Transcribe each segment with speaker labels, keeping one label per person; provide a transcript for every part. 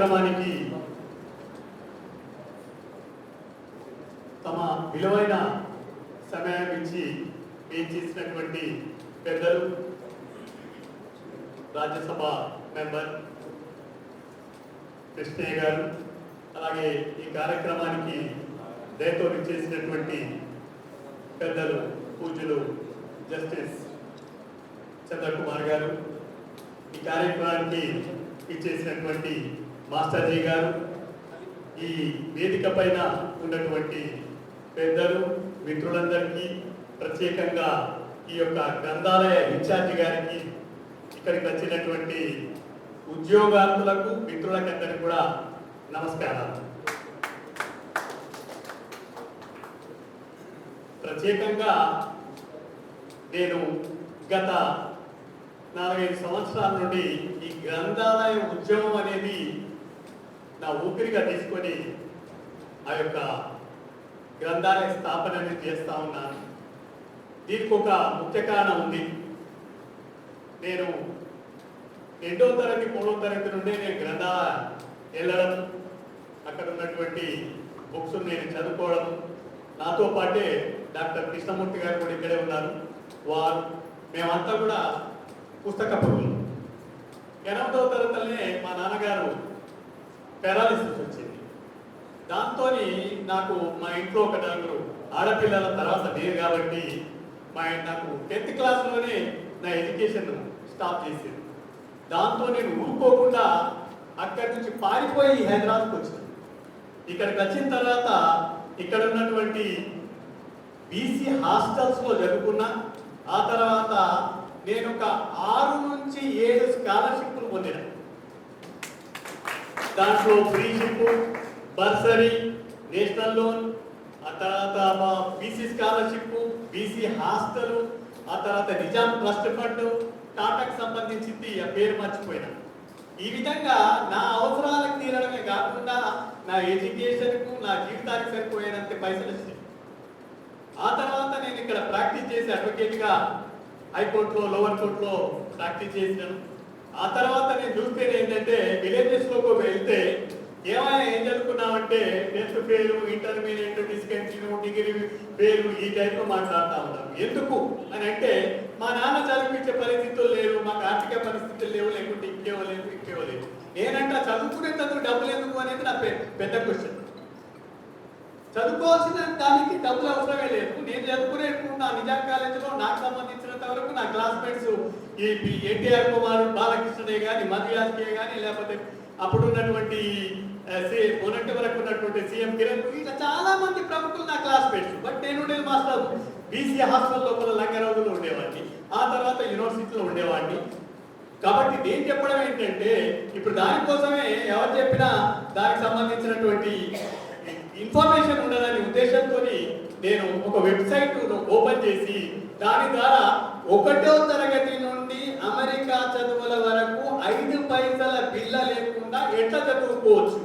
Speaker 1: కార్యక్రమానికి తమ విలువైన సమయం ఇచ్చి ఏం చేసినటువంటి పెద్దలు రాజ్యసభ మెంబర్ కృష్ణయ్య గారు అలాగే ఈ కార్యక్రమానికి దయతో చేసినటువంటి పెద్దలు పూజలు జస్టిస్ చంద్రకుమార్ గారు ఈ కార్యక్రమానికి ఇచ్చేసినటువంటి మాస్టర్జీ గారు ఈ వేదిక పైన ఉన్నటువంటి పెద్దలు మిత్రులందరికీ ప్రత్యేకంగా ఈ యొక్క గ్రంథాలయ ఇన్ఛార్జి గారికి ఇక్కడికి వచ్చినటువంటి ఉద్యోగార్థులకు మిత్రులకందరికీ కూడా నమస్కారాలు. ప్రత్యేకంగా నేను గత నాలుగైదు సంవత్సరాల నుండి ఈ గ్రంథాలయ ఉద్యమం అనేది నా ఊపిరిగా తీసుకొని ఆ యొక్క గ్రంథాలయ స్థాపన అనేది చేస్తా ఉన్నాను. దీనికి ఒక ముఖ్య కారణం ఉంది. నేను రెండో తరగతి మూడో తరగతి నుండి నేను గ్రంథాలయ వెళ్ళడం అక్కడ ఉన్నటువంటి బుక్స్ నేను చదువుకోవడం. నాతో పాటే డాక్టర్ కృష్ణమూర్తి గారు కూడా ఇక్కడే ఉన్నారు. వారు మేమంతా కూడా పుస్తక పురుగులు ఎనిమిదవ తరగతిలోనే మా నాన్నగారు పెరాలిసిస్ వచ్చింది. దాంతో నాకు మా ఇంట్లో ఒక నలుగురు ఆడపిల్లల తర్వాత నేను కాబట్టి మా నాకు టెన్త్ క్లాస్లోనే నా ఎడ్యుకేషన్ స్టాప్ చేసింది. దాంతో నేను ఊరుకోకుండా అక్కడి నుంచి పారిపోయి హైదరాబాద్కి వచ్చాను. ఇక్కడికి వచ్చిన తర్వాత ఇక్కడ ఉన్నటువంటి బీసీ హాస్టల్స్లో చదువుకున్నా. ఆ తర్వాత నేను ఒక ఆరు నుంచి ఏడు స్కాలర్షిప్లు పొందాను. దాంట్లో ఫ్రీషిప్ బర్సరీ నేషనల్ లోన్ ఆ తర్వాత మా బీసీ స్కాలర్షిప్ బీసీ హాస్టల్ ఆ తర్వాత నిజాం ట్రస్ట్ ఫండ్ టాటాకు సంబంధించింది ఆ పేరు మర్చిపోయినా. ఈ విధంగా నా అవసరాలకు తీరడమే కాకుండా నా ఎడ్యుకేషన్కు నా జీవితానికి సరిపోయేంత పైసలు వచ్చినాయి ఆ తర్వాత నేను ఇక్కడ ప్రాక్టీస్ చేసి అడ్వకేట్గా హైకోర్టులో లోవర్ కోర్టులో ప్రాక్టీస్ చేసినాను. ఆ తర్వాత నేను చూస్తే ఏంటంటే విలేజెస్లోకి వెళ్తే ఏమైనా ఏం చదువుకున్నామంటే టెన్త్ పేరు ఇంటర్మీడియట్ డిస్కంటిన్యూ డిగ్రీ పేరు ఈ టైప్లో మాట్లాడుతూ ఉంటాం ఎందుకు అని అంటే మా నాన్న చదివించే పరిస్థితులు లేవు మాకు ఆర్థిక పరిస్థితులు లేవు లేకుంటే ఇంకేవో లేవు ఇంకేవో లేవు నేనంట చదువుకునేందుకు డబ్బులు ఎందుకు అనేది నా పె- పెద్ద క్వశ్చన్ చదువుకోవాల్సిన దానికి డబ్బులు అవసరమే లేదు. నేను చదువుకునే నా నిజాం కాలేజీలో నాకు సంబంధించినంత వరకు నా క్లాస్మేట్స్ ఈ ఎన్టీఆర్ కుమార్ బాలకృష్ణుడే కానీ మధుయాస్కే కానీ లేకపోతే అప్పుడు ఉన్నటువంటి మొన్నటి వరకు ఉన్నటువంటి సీఎం కిరణ్ ఇలా చాలా మంది ప్రముఖులు నా క్లాస్మేట్స్ బట్ నేను ఉండేది మాస్టర్ బీసీ హాస్టల్ లోపల లంగరాజులో ఉండేవాడిని. ఆ తర్వాత యూనివర్సిటీలో ఉండేవాడిని. కాబట్టి నేను చెప్పడం ఏంటంటే ఇప్పుడు దానికోసమే ఎవరు చెప్పినా దానికి సంబంధించినటువంటి ఇన్ఫర్మేషన్ ఉండదనే ఉద్దేశంతో నేను ఒక వెబ్సైట్ ఓపెన్ చేసి దాని ద్వారా ఒకటో తరగతి నుండి అమెరికా చదువుల వరకు ఐదు పైసల బిల్ల లేకుండా ఎట్లా చదువుకోవచ్చు?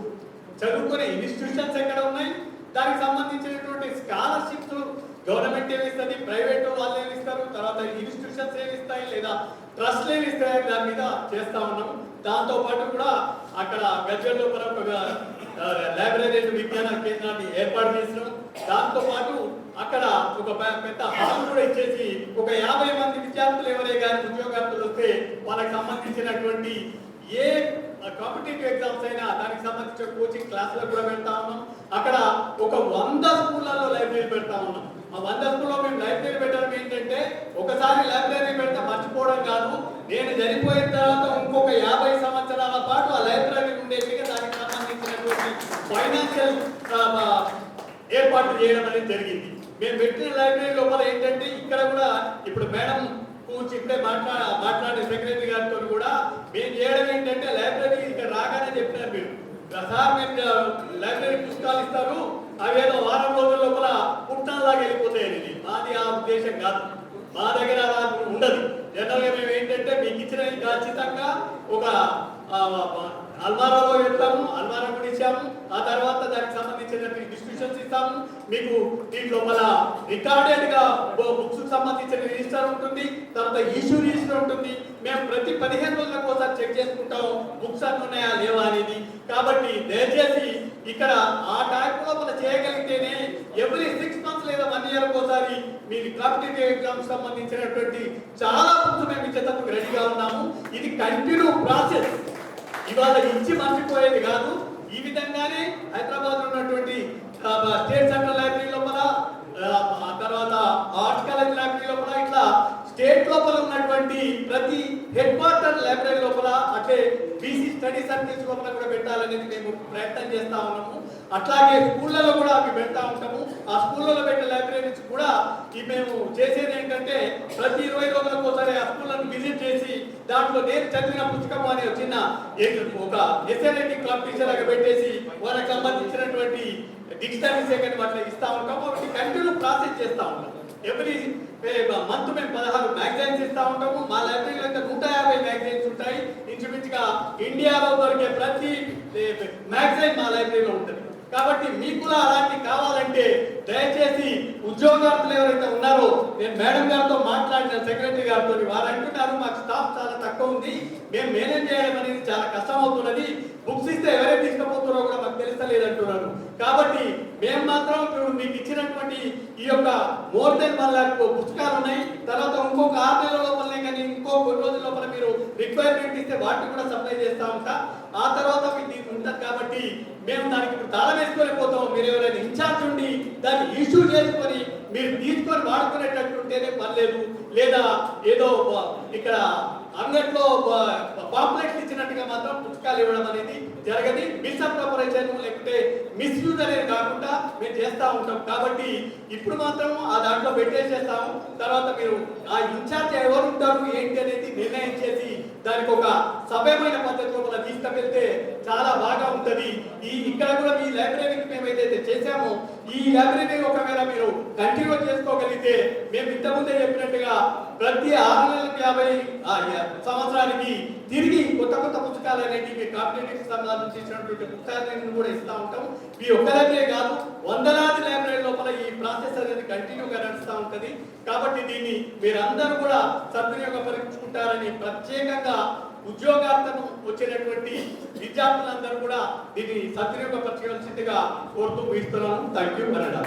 Speaker 1: చదువుకునే ఇన్స్టిట్యూషన్స్ ఎక్కడ ఉన్నాయి? దానికి సంబంధించినటువంటి స్కాలర్షిప్స్ గవర్నమెంట్ ఏమిస్తుంది ప్రైవేట్ వాళ్ళు ఏమిస్తారు తర్వాత ఇన్స్టిట్యూషన్స్ ఏమిస్తాయి లేదా ట్రస్ట్లు ఏమిస్తాయి దాని మీద చేస్తా ఉన్నాం. దాంతో పాటు కూడా అక్కడ గజ్వెల్ లోపల ఒక లైబ్రరీ విజ్ఞాన కేంద్రాన్ని ఏర్పాటు చేసినాం. దాంతో పాటు అక్కడ ఒక పెద్ద హాల్ కూడా ఇచ్చేసి ఒక యాభై మంది విద్యార్థులు ఎవరే కానీ ఉద్యోగార్థులు వస్తే వాళ్ళకి సంబంధించినటువంటి ఏ కాంపిటేటివ్ ఎగ్జామ్స్ అయినా దానికి సంబంధించిన కోచింగ్ క్లాసులకు కూడా పెడతా ఉన్నాం. అక్కడ ఒక వంద స్కూళ్ళలో లైబ్రరీ పెడతా ఉన్నాం. ఆ వంద స్కూల్లో మేము లైబ్రరీ పెట్టడం ఏంటంటే ఒకసారి లైబ్రరీ పెడితే మర్చిపోవడం కాదు. నేను చనిపోయిన తర్వాత ఇంకొక యాభై సంవత్సరాల పాటు ఆ లైబ్రరీ ఉండేట్టుగా దానికి ఫైనాన్షియల్ ఏర్పాటు చేయడం అనేది జరిగింది. మేము పెట్టిన లైబ్రరీ లోపల ఏంటంటే ఇక్కడ కూడా ఇప్పుడు మేడం కూర్చి ఇప్పుడే మాట్లా మాట్లాడే సెక్రటరీ గారితో కూడా మేము చేయడం ఏంటంటే లైబ్రరీ ఇక్కడ రాగానే చెప్పినారు మీరు. సార్ లైబ్రరీ పుస్తకాలు ఇస్తారు అవేదో వారం రోజుల లోపల పుట్టాలాగా వెళ్ళిపోతాయని మాది ఆ ఉద్దేశం కాదు. మా దగ్గర అలా ఉండదు. జనరల్గా మేము ఏంటంటే మీకు ఇచ్చిన ఖచ్చితంగా ఒక ఆ, అల్మారాలో వెళ్తాము అల్మారా కూడా ఇచ్చాము. ఆ తర్వాత దానికి సంబంధించినటువంటి డిస్క్రిప్షన్స్ ఇస్తాము. మీకు దీంట్లో లోపల రికార్డెడ్గా బుక్స్ సంబంధించిన రిజిస్టర్ ఉంటుంది. తర్వాత ఇష్యూ రిజిస్టర్ ఉంటుంది. మేము ప్రతి పదిహేను రోజులకు ఒకసారి చెక్ చేసుకుంటాం బుక్స్ అన్ని ఉన్నాయా లేవా అనేది. కాబట్టి దయచేసి ఇక్కడ ఆ టైప్ లోపల చేయగలిగితేనే ఎవ్రీ సిక్స్ మంత్స్ లేదా వన్ ఇయర్ ఒకసారి మీ కాంపిటేటివ్ ఎగ్జామ్స్ సంబంధించినటువంటి చాలా బుక్స్ మేము ఇచ్చేటప్పుడు రెడీగా ఉన్నాము. ఇది కంటిన్యూ ప్రాసెస్. ఇవాళ ఇచ్చి మర్చిపోయేది కాదు ఈ విధంగానే హైదరాబాద్లో ఉన్నటువంటి ఆ, స్టేట్ సెంట్రల్ లైబ్రరీ లోపల ఆ, ఆ తర్వాత ఆర్ట్ కాలేజ్ లైబ్రరీ లోపల ఇట్లా స్టేట్ లోపల ఉన్నటువంటి ప్రతి హెడ్ క్వార్టర్ లైబ్రరీ లోపల అంటే బీసీ స్టడీ లోపల కూడా పెట్టాలనేది మేము ప్రయత్నం చేస్తా ఉన్నాము. అట్లాగే స్కూళ్ళలో కూడా అవి పెడతా ఉంటాము. ఆ స్కూళ్ళలో పెట్టే లైబ్రరీస్ కూడా ఈ మేము చేసేది ఏంటంటే ప్రతి ఇరవై రోజులకు ఒకసారి ఆ స్కూళ్ళను విజిట్ చేసి దాంట్లో నేను చదివిన పుస్తకం అనే చిన్న ఒక ఎస్ఎన్ఐటి క్లబ్ టీచర్ లాగా పెట్టేసి వాళ్ళకి సంబంధించినటువంటి డిక్షనరీ సెకండ్ వాటిని ఇస్తా ఉంటాం ఒకటి కంటిన్యూ ప్రాసెస్ చేస్తా ఉంటాం ఎవ్రీ మంత్ మేము పదహారు మ్యాగజైన్స్ ఇస్తా ఉంటాము. మా లైబ్రరీలో అయితే నూట యాభై మ్యాగజైన్స్ ఉంటాయి. ఇంచుమించుగా ఇండియాలో దొరికే ప్రతి మ్యాగజైన్ మా లైబ్రరీలో ఉంటుంది. కాబట్టి మీకు కూడా అలాంటి కావాలంటే దయచేసి ఉద్యోగార్థులు ఎవరైతే ఉన్నారో నేను మేడం గారితో మాట్లాడిన సెక్రటరీ గారితో వారు అంటున్నారు మాకు స్టాఫ్ చాలా తక్కువ ఉంది. మేము మేనేజ్ చేయడం అనేది చాలా కష్టం అవుతున్నది బుక్స్ ఇస్తే ఎవరైతే తీసుకుపోతున్నారో కూడా మాకు తెలుస్తలేదు అంటున్నారు కాబట్టి మేము మాత్రం ఇప్పుడు మీకు ఇచ్చినటువంటి ఈ యొక్క మోర్ దెన్ వన్ లాక్ పుస్తకాలు ఉన్నాయి. తర్వాత ఇంకొక ఆరు నెలల లోపలనే కానీ ఇంకో కొన్ని రోజుల లోపల రిక్వైర్మెంట్ ఇస్తే వాటిని కూడా సప్లై చేస్తా ఉంటా. ఆ తర్వాత మీకు ఉంటుంది కాబట్టి మేము దానికి ఇప్పుడు తాళం వేసుకొని పోతాం. మీరు ఎవరైనా ఇన్ఛార్జ్ ఉండి దాన్ని ఇష్యూ చేసుకొని మీరు తీసుకొని వాడుకునేటట్టు ఉంటేనే పర్లేదు. లేదా ఏదో ఇక్కడ అంగట్లో పాంప్లెట్స్ ఇచ్చినట్టుగా మాత్రం పుస్తకాలు ఇవ్వడం అనేది జరగదు మిస్అప్రపరేషన్ లేకుంటే మిస్యూజ్ అనేది కాకుండా మేము చేస్తా ఉంటాం. కాబట్టి ఇప్పుడు మాత్రం ఆ దాంట్లో పెట్టేసేస్తాము. తర్వాత మీరు ఆ ఇన్ఛార్జ్ ఎవరు ఉంటారు ఏంటి చేసి దానికి ఒక సభ్యమైన పద్ధతిలో మనం తీసుకెళ్తే చాలా బాగా ఉంటుంది. ఈ ఇక్కడ కూడా మీ లైబ్రరీకి మేము ఏదైతే చేశామో ఈ లైబ్రరీ ఒకవేళ మీరు కంటిన్యూ చేసుకోగలిగితే మేము ఇంతకుముందే చెప్పినట్టుగా ప్రతి ఆరు నెలలకు యాభై ఆ, సంవత్సరానికి తిరిగి కొత్త కొత్త పుస్తకాలు అనేటివి కాంపిటేటివ్ సంబంధించినటువంటి పుస్తకాలను కూడా ఇస్తూ ఉంటాం మీ ఒక్కదగ్గే కాదు వందలాది లైబ్రరీ లోపల ఈ ప్రాసెస్ అనేది కంటిన్యూగా నడుస్తూ ఉంటుంది. కాబట్టి దీన్ని మీరందరూ కూడా సద్వినియోగపరుచుకుంటారని ప్రత్యేకంగా ఉద్యోగార్థం వచ్చినటువంటి విద్యార్థులందరూ కూడా దీన్ని సద్వినియోగపరచవలసిందిగా కోరుతూ ఇస్తున్నాను థ్యాంక్ యూ కన్నడ